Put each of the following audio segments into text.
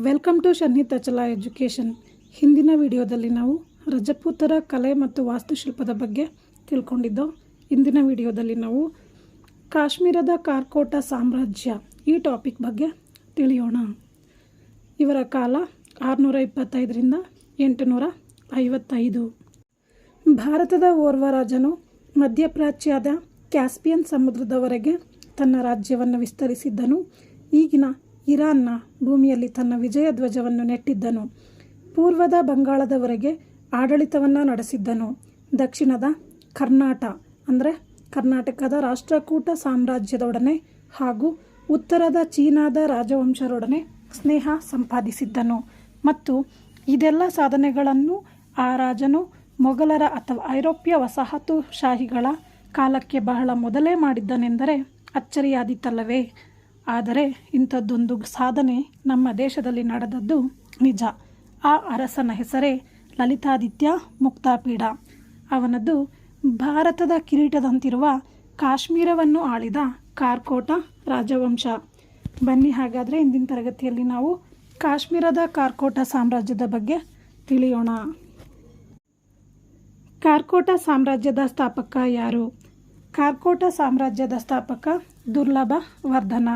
Welcome to ಶನ್ನಿ ತಚಲ education. ಹಿಂದಿನ ವಿಡಿಯೋದಲ್ಲಿ ನಾವು ರಜಪೂತರ ಕಲೆ ಮತ್ತು ವಾಸ್ತುಶಿಲ್ಪದ ಬಗ್ಗೆ ತಿಳ್ಕೊಂಡಿದ್ದೋ, ಇಂದಿನ ವಿಡಿಯೋದಲ್ಲಿ ನಾವು ಕಾಶ್ಮೀರದ ಕಾರ್ಕೋಟ ಸಾಮ್ರಾಜ್ಯ ಈ ಟಾಪಿಕ್ ಬಗ್ಗೆ ತಿಳಿಯೋಣ. ಇವರ ಕಾಲ ಆರುನೂರ ಇಪ್ಪತ್ತೈದರಿಂದ ಎಂಟುನೂರ ಐವತ್ತೈದು. ಭಾರತದ ಓರ್ವ ರಾಜನು ಮಧ್ಯಪ್ರಾಚ್ಯದ ಕ್ಯಾಸ್ಪಿಯನ್ ಸಮುದ್ರದವರೆಗೆ ತನ್ನ ರಾಜ್ಯವನ್ನು ವಿಸ್ತರಿಸಿದ್ದನು. ಈಗಿನ ಇರಾನ್ನ ಭೂಮಿಯಲ್ಲಿ ತನ್ನ ವಿಜಯ ಧ್ವಜವನ್ನು ನೆಟ್ಟಿದ್ದನು. ಪೂರ್ವದ ಬಂಗಾಳದವರೆಗೆ ಆಡಳಿತವನ್ನು ನಡೆಸಿದ್ದನು. ದಕ್ಷಿಣದ ಕರ್ನಾಟ, ಅಂದರೆ ಕರ್ನಾಟಕದ ರಾಷ್ಟ್ರಕೂಟ ಸಾಮ್ರಾಜ್ಯದೊಡನೆ ಹಾಗೂ ಉತ್ತರದ ಚೀನಾದ ರಾಜವಂಶರೊಡನೆ ಸ್ನೇಹ ಸಂಪಾದಿಸಿದ್ದನು. ಮತ್ತು ಇದೆಲ್ಲ ಸಾಧನೆಗಳನ್ನು ಆ ರಾಜನು ಮೊಘಲರ ಅಥವಾ ಐರೋಪ್ಯ ವಸಾಹತುಶಾಹಿಗಳ ಕಾಲಕ್ಕೆ ಬಹಳ ಮೊದಲೇ ಮಾಡಿದ್ದನೆಂದರೆ ಅಚ್ಚರಿಯಾದೀತಲ್ಲವೇ? ಆದರೆ ಇಂಥದ್ದೊಂದು ಸಾಧನೆ ನಮ್ಮ ದೇಶದಲ್ಲಿ ನಡೆದದ್ದು ನಿಜ. ಆ ಅರಸನ ಹೆಸರೇ ಲಲಿತಾದಿತ್ಯ ಮುಕ್ತಾಪೀಡ. ಅವನದ್ದು ಭಾರತದ ಕಿರೀಟದಂತಿರುವ ಕಾಶ್ಮೀರವನ್ನು ಆಳಿದ ಕಾರ್ಕೋಟ ರಾಜವಂಶ. ಬನ್ನಿ ಹಾಗಾದರೆ ಇಂದಿನ ತರಗತಿಯಲ್ಲಿ ನಾವು ಕಾಶ್ಮೀರದ ಕಾರ್ಕೋಟ ಸಾಮ್ರಾಜ್ಯದ ಬಗ್ಗೆ ತಿಳಿಯೋಣ. ಕಾರ್ಕೋಟ ಸಾಮ್ರಾಜ್ಯದ ಸ್ಥಾಪಕ ಯಾರು? ಕಾರ್ಕೋಟ ಸಾಮ್ರಾಜ್ಯದ ಸ್ಥಾಪಕ ದುರ್ಲಭ ವರ್ಧನ.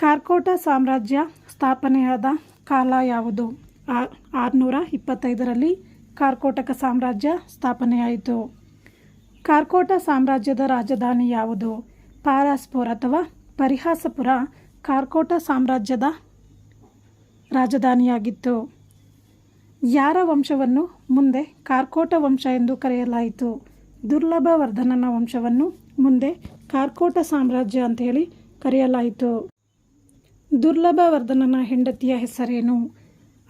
ಕಾರ್ಕೋಟ ಸಾಮ್ರಾಜ್ಯ ಸ್ಥಾಪನೆಯಾದ ಕಾಲ ಯಾವುದು? ಆರುನೂರ ಇಪ್ಪತ್ತೈದರಲ್ಲಿ ಕಾರ್ಕೋಟಕ ಸಾಮ್ರಾಜ್ಯ ಸ್ಥಾಪನೆಯಾಯಿತು. ಕಾರ್ಕೋಟ ಸಾಮ್ರಾಜ್ಯದ ರಾಜಧಾನಿ ಯಾವುದು? ಪಾರಾಸ್ಪುರ್ ಅಥವಾ ಪರಿಹಾಸಪುರ ಕಾರ್ಕೋಟ ಸಾಮ್ರಾಜ್ಯದ ರಾಜಧಾನಿಯಾಗಿತ್ತು. ಯಾರ ವಂಶವನ್ನು ಮುಂದೆ ಕಾರ್ಕೋಟ ವಂಶ ಎಂದು ಕರೆಯಲಾಯಿತು? ದುರ್ಲಭವರ್ಧನನ ವಂಶವನ್ನು ಮುಂದೆ ಕಾರ್ಕೋಟ ಸಾಮ್ರಾಜ್ಯ ಅಂತ ಹೇಳಿ ಕರೆಯಲಾಯಿತು. ದುರ್ಲಭ ವರ್ಧನನ ಹೆಂಡತಿಯ ಹೆಸರೇನು?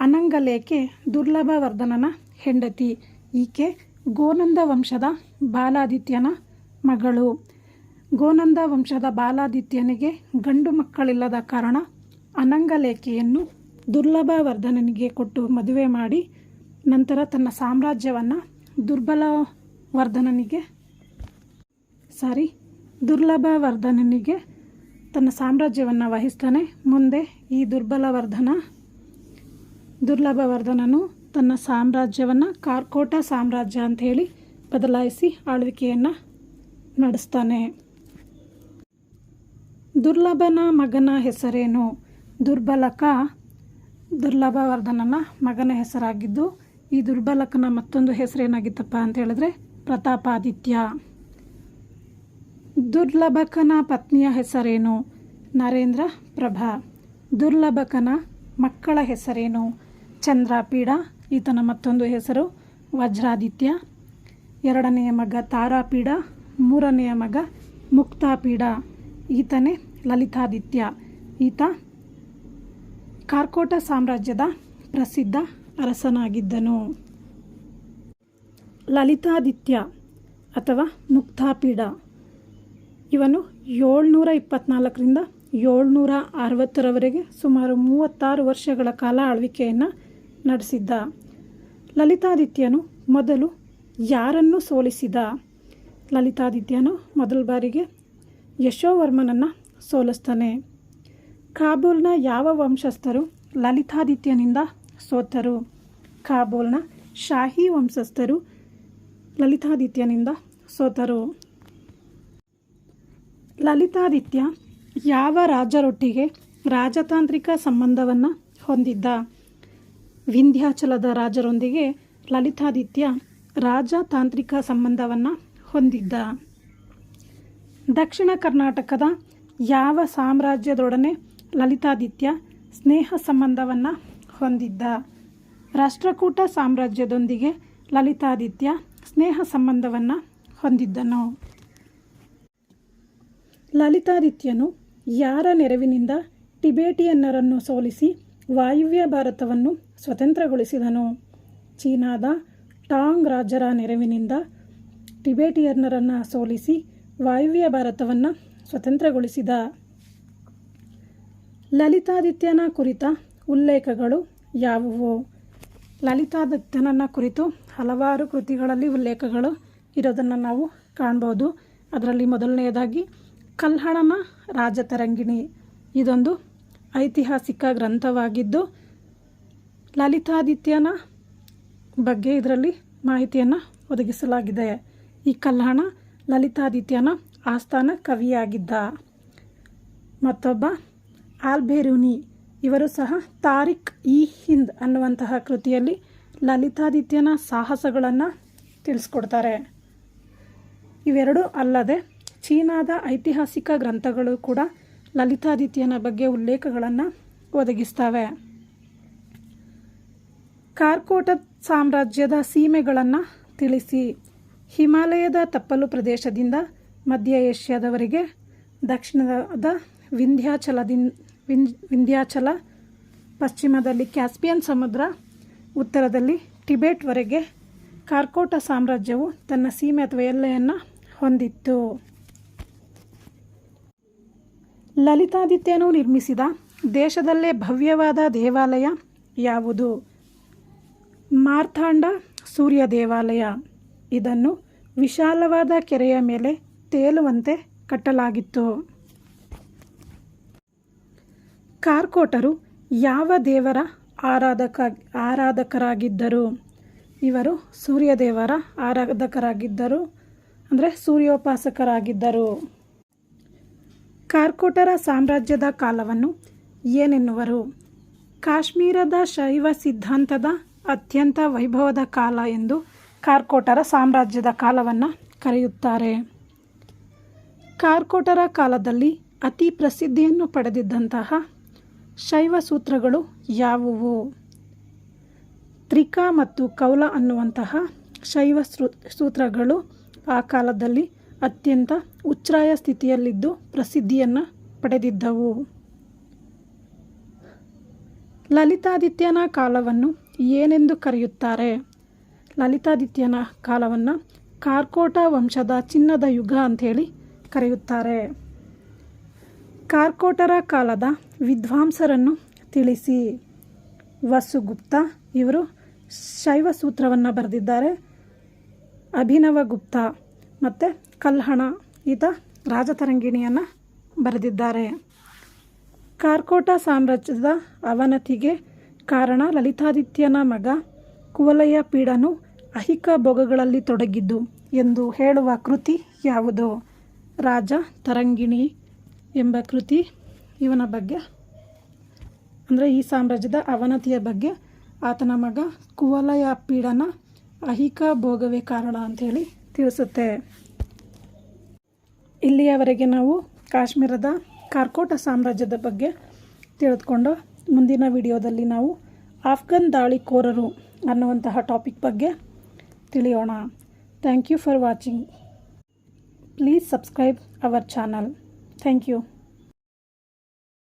ಅನಂಗಲೇಕೆ ದುರ್ಲಭವರ್ಧನನ ಹೆಂಡತಿ? ಈಕೆ ಗೋನಂದ ವಂಶದ ಬಾಲಾದಿತ್ಯನ ಮಗಳು. ಗೋನಂದ ವಂಶದ ಬಾಲಾದಿತ್ಯನಿಗೆ ಗಂಡು ಮಕ್ಕಳಿಲ್ಲದ ಕಾರಣ ಅನಂಗಲೇಖೆಯನ್ನು ದುರ್ಲಭವರ್ಧನನಿಗೆ ಕೊಟ್ಟು ಮದುವೆ ಮಾಡಿ ನಂತರ ತನ್ನ ಸಾಮ್ರಾಜ್ಯವನ್ನು ದುರ್ಬಲವರ್ಧನನಿಗೆ ಸಾರಿ, ದುರ್ಲಭ ವರ್ಧನನಿಗೆ ತನ್ನ ಸಾಮ್ರಾಜ್ಯವನ್ನು ವಹಿಸ್ತಾನೆ. ಮುಂದೆ ಈ ದುರ್ಬಲವರ್ಧನ, ದುರ್ಲಭವರ್ಧನನು ತನ್ನ ಸಾಮ್ರಾಜ್ಯವನ್ನು ಕಾರ್ಕೋಟ ಸಾಮ್ರಾಜ್ಯ ಅಂತ ಹೇಳಿ ಬದಲಾಯಿಸಿ ಆಳ್ವಿಕೆಯನ್ನು ನಡೆಸ್ತಾನೆ. ದುರ್ಲಭನ ಮಗನ ಹೆಸರೇನು? ದುರ್ಬಲಕ ದುರ್ಲಭವರ್ಧನನ ಮಗನ ಹೆಸರಾಗಿದ್ದು, ಈ ದುರ್ಬಲಕನ ಮತ್ತೊಂದು ಹೆಸರೇನಾಗಿತ್ತಪ್ಪ ಅಂತ ಹೇಳಿದ್ರೆ ಪ್ರತಾಪಾದಿತ್ಯ. ದುರ್ಲಭಕನ ಪತ್ನಿಯ ಹೆಸರೇನು? ನರೇಂದ್ರ ಪ್ರಭಾ. ದುರ್ಲಭಕನ ಮಕ್ಕಳ ಹೆಸರೇನು? ಚಂದ್ರಾಪೀಡ, ಈತನ ಮತ್ತೊಂದು ಹೆಸರು ವಜ್ರಾದಿತ್ಯ. ಎರಡನೆಯ ಮಗ ತಾರಾಪೀಡ, ಮೂರನೆಯ ಮಗ ಮುಕ್ತಾಪೀಡ. ಈತನೇ ಲಲಿತಾದಿತ್ಯ. ಈತ ಕಾರ್ಕೋಟ ಸಾಮ್ರಾಜ್ಯದ ಪ್ರಸಿದ್ಧ ಅರಸನಾಗಿದ್ದನು. ಲಲಿತಾದಿತ್ಯ ಅಥವಾ ಮುಕ್ತಾಪೀಡ. ಇವನು ಏಳ್ನೂರ ಇಪ್ಪತ್ನಾಲ್ಕರಿಂದ ಏಳ್ನೂರ ಅರವತ್ತರವರೆಗೆ ಸುಮಾರು ಮೂವತ್ತಾರು ವರ್ಷಗಳ ಕಾಲ ಆಳ್ವಿಕೆಯನ್ನು ನಡೆಸಿದ್ದ. ಲಲಿತಾದಿತ್ಯನು ಮೊದಲು ಯಾರನ್ನು ಸೋಲಿಸಿದ? ಲಲಿತಾದಿತ್ಯನು ಮೊದಲ ಬಾರಿಗೆ ಯಶೋವರ್ಮನನ್ನು ಸೋಲಿಸ್ತಾನೆ. ಕಾಬೂಲ್ನ ಯಾವ ವಂಶಸ್ಥರು ಲಲಿತಾದಿತ್ಯನಿಂದ ಸೋತರು? ಕಾಬೂಲ್ನ ಶಾಹಿ ವಂಶಸ್ಥರು ಲಲಿತಾದಿತ್ಯನಿಂದ ಸೋತರು. ಲಲಿತಾದಿತ್ಯ ಯಾವ ರಾಜರೊಟ್ಟಿಗೆ ರಾಜತಾಂತ್ರಿಕ ಸಂಬಂಧವನ್ನು ಹೊಂದಿದ್ದ? ವಿಂಧ್ಯಾಚಲದ ರಾಜರೊಂದಿಗೆ ಲಲಿತಾದಿತ್ಯ ರಾಜತಾಂತ್ರಿಕ ಸಂಬಂಧವನ್ನು ಹೊಂದಿದ್ದ. ದಕ್ಷಿಣ ಕರ್ನಾಟಕದ ಯಾವ ಸಾಮ್ರಾಜ್ಯದೊಡನೆ ಲಲಿತಾದಿತ್ಯ ಸ್ನೇಹ ಸಂಬಂಧವನ್ನು ಹೊಂದಿದ್ದ? ರಾಷ್ಟ್ರಕೂಟ ಸಾಮ್ರಾಜ್ಯದೊಂದಿಗೆ ಲಲಿತಾದಿತ್ಯ ಸ್ನೇಹ ಸಂಬಂಧವನ್ನು ಹೊಂದಿದ್ದನು. ಲಲಿತಾದಿತ್ಯನು ಯಾರ ನೆರವಿನಿಂದ ಟಿಬೇಟಿಯನ್ನರನ್ನು ಸೋಲಿಸಿ ವಾಯುವ್ಯ ಭಾರತವನ್ನು ಸ್ವತಂತ್ರಗೊಳಿಸಿದನು? ಚೀನಾದ ಟಾಂಗ್ ರಾಜರ ನೆರವಿನಿಂದ ಟಿಬೇಟಿಯನ್ನರನ್ನು ಸೋಲಿಸಿ ವಾಯುವ್ಯ ಭಾರತವನ್ನು ಸ್ವತಂತ್ರಗೊಳಿಸಿದ. ಲಲಿತಾದಿತ್ಯನ ಕುರಿತ ಉಲ್ಲೇಖಗಳು ಯಾವುವು? ಲಲಿತಾದಿತ್ಯನನ್ನ ಕುರಿತು ಹಲವಾರು ಕೃತಿಗಳಲ್ಲಿ ಉಲ್ಲೇಖಗಳು ಇರೋದನ್ನು ನಾವು ಕಾಣ್ಬೋದು. ಅದರಲ್ಲಿ ಮೊದಲನೆಯದಾಗಿ ಕಲ್ಹಣನ ರಾಜತರಂಗಿಣಿ. ಇದೊಂದು ಐತಿಹಾಸಿಕ ಗ್ರಂಥವಾಗಿದ್ದು ಲಲಿತಾದಿತ್ಯನ ಬಗ್ಗೆ ಇದರಲ್ಲಿ ಮಾಹಿತಿಯನ್ನು ಒದಗಿಸಲಾಗಿದೆ. ಈ ಕಲ್ಹಣ ಲಲಿತಾದಿತ್ಯನ ಆಸ್ಥಾನ ಕವಿಯಾಗಿದ್ದ. ಮತ್ತೊಬ್ಬ ಆಲ್ಬೇರುನಿ. ಇವರು ಸಹ ತಾರಿಕ್ ಇ ಹಿಂದ್ ಅನ್ನುವಂತಹ ಕೃತಿಯಲ್ಲಿ ಲಲಿತಾದಿತ್ಯನ ಸಾಹಸಗಳನ್ನು ತಿಳಿಸ್ಕೊಡ್ತಾರೆ. ಇವೆರಡೂ ಅಲ್ಲದೆ ಚೀನಾದ ಐತಿಹಾಸಿಕ ಗ್ರಂಥಗಳು ಕೂಡ ಲಲಿತಾದಿತ್ಯನ ಬಗ್ಗೆ ಉಲ್ಲೇಖಗಳನ್ನು ಒದಗಿಸ್ತವೆ. ಕಾರ್ಕೋಟ ಸಾಮ್ರಾಜ್ಯದ ಸೀಮೆಗಳನ್ನು ತಿಳಿಸಿ. ಹಿಮಾಲಯದ ತಪ್ಪಲು ಪ್ರದೇಶದಿಂದ ಮಧ್ಯ ಏಷ್ಯಾದವರೆಗೆ ದಕ್ಷಿಣದ ವಿಂಧ್ಯಾಚಲದಿಂದ ವಿನ್ ವಿಂಧ್ಯಾಚಲ, ಪಶ್ಚಿಮದಲ್ಲಿ ಕ್ಯಾಸ್ಪಿಯನ್ ಸಮುದ್ರ, ಉತ್ತರದಲ್ಲಿ ಟಿಬೆಟ್ವರೆಗೆ ಕಾರ್ಕೋಟ ಸಾಮ್ರಾಜ್ಯವು ತನ್ನ ಸೀಮೆ ಅಥವಾ ಎಲ್ಲೆಯನ್ನು ಹೊಂದಿತ್ತು. ಲಲಿತಾದಿತ್ಯನು ನಿರ್ಮಿಸಿದ ದೇಶದಲ್ಲೇ ಭವ್ಯವಾದ ದೇವಾಲಯ ಯಾವುದು? ಮಾರ್ಥಾಂಡ ಸೂರ್ಯ ದೇವಾಲಯ. ಇದನ್ನು ವಿಶಾಲವಾದ ಕೆರೆಯ ಮೇಲೆ ತೇಲುವಂತೆ ಕಟ್ಟಲಾಗಿತ್ತು. ಕಾರ್ಕೋಟರು ಯಾವ ದೇವರ ಆರಾಧಕ, ಆರಾಧಕರಾಗಿದ್ದರು? ಇವರು ಸೂರ್ಯದೇವರ ಆರಾಧಕರಾಗಿದ್ದರು, ಅಂದರೆ ಸೂರ್ಯೋಪಾಸಕರಾಗಿದ್ದರು. ಕಾರ್ಕೋಟರ ಸಾಮ್ರಾಜ್ಯದ ಕಾಲವನ್ನು ಏನೆನ್ನುವರು? ಕಾಶ್ಮೀರದ ಶೈವ ಸಿದ್ಧಾಂತದ ಅತ್ಯಂತ ವೈಭವದ ಕಾಲ ಎಂದು ಕಾರ್ಕೋಟರ ಸಾಮ್ರಾಜ್ಯದ ಕಾಲವನ್ನು ಕರೆಯುತ್ತಾರೆ. ಕಾರ್ಕೋಟರ ಕಾಲದಲ್ಲಿ ಅತಿ ಪ್ರಸಿದ್ಧಿಯನ್ನು ಪಡೆದಿದ್ದಂತಹ ಶೈವ ಸೂತ್ರಗಳು ಯಾವುವು? ತ್ರಿಕಾ ಮತ್ತು ಕೌಲ ಅನ್ನುವಂತಹ ಶೈವ ಸೂತ್ರಗಳು ಆ ಕಾಲದಲ್ಲಿ ಅತ್ಯಂತ ಉಚ್ಛ್ರಾಯ ಸ್ಥಿತಿಯಲ್ಲಿದ್ದು ಪ್ರಸಿದ್ಧಿಯನ್ನು ಪಡೆದಿದ್ದವು. ಲಲಿತಾದಿತ್ಯನ ಕಾಲವನ್ನು ಏನೆಂದು ಕರೆಯುತ್ತಾರೆ? ಲಲಿತಾದಿತ್ಯನ ಕಾಲವನ್ನು ಕಾರ್ಕೋಟ ವಂಶದ ಚಿನ್ನದ ಯುಗ ಅಂಥೇಳಿ ಕರೆಯುತ್ತಾರೆ. ಕಾರ್ಕೋಟರ ಕಾಲದ ವಿದ್ವಾಂಸರನ್ನು ತಿಳಿಸಿ. ವಸುಗುಪ್ತ ಇವರು ಶೈವ ಸೂತ್ರವನ್ನು ಬರೆದಿದ್ದಾರೆ. ಅಭಿನವ ಗುಪ್ತ ಮತ್ತು ಕಲ್ಹಣ, ಈತ ರಾಜತರಂಗಿಣಿಯನ್ನು ಬರೆದಿದ್ದಾರೆ. ಕಾರ್ಕೋಟ ಸಾಮ್ರಾಜ್ಯದ ಅವನತಿಗೆ ಕಾರಣ ಲಲಿತಾದಿತ್ಯನ ಮಗ ಕುವಲಯ ಪೀಡನು ಅಹಿಕ ಭೋಗಗಳಲ್ಲಿ ತೊಡಗಿದ್ದು ಎಂದು ಹೇಳುವ ಕೃತಿ ಯಾವುದು? ರಾಜ ತರಂಗಿಣಿ ಎಂಬ ಕೃತಿ ಇವನ ಬಗ್ಗೆ. ಅಂದರೆ ಈ ಸಾಮ್ರಾಜ್ಯದ ಅವನತಿಯ ಬಗ್ಗೆ ಆತನ ಮಗ ಕುವಲಯ ಪೀಡನ ಅಹಿಕ ಭೋಗವೇ ಕಾರಣ ಅಂಥೇಳಿ ತಿಳಿಸುತ್ತೆ. ಇಲ್ಲಿಯವರೆಗೆ ನಾವು ಕಾಶ್ಮೀರದ ಕಾರ್ಕೋಟ ಸಾಮ್ರಾಜ್ಯದ ಬಗ್ಗೆ ತಿಳಿದುಕೊಂಡು ಮುಂದಿನ ವಿಡಿಯೋದಲ್ಲಿ ನಾವು ಆಫ್ಘನ್ ದಾಳಿಕೋರರು ಅನ್ನುವಂತಹ ಟಾಪಿಕ್ ಬಗ್ಗೆ ತಿಳಿಯೋಣ. Thank you for watching please subscribe our channel thank you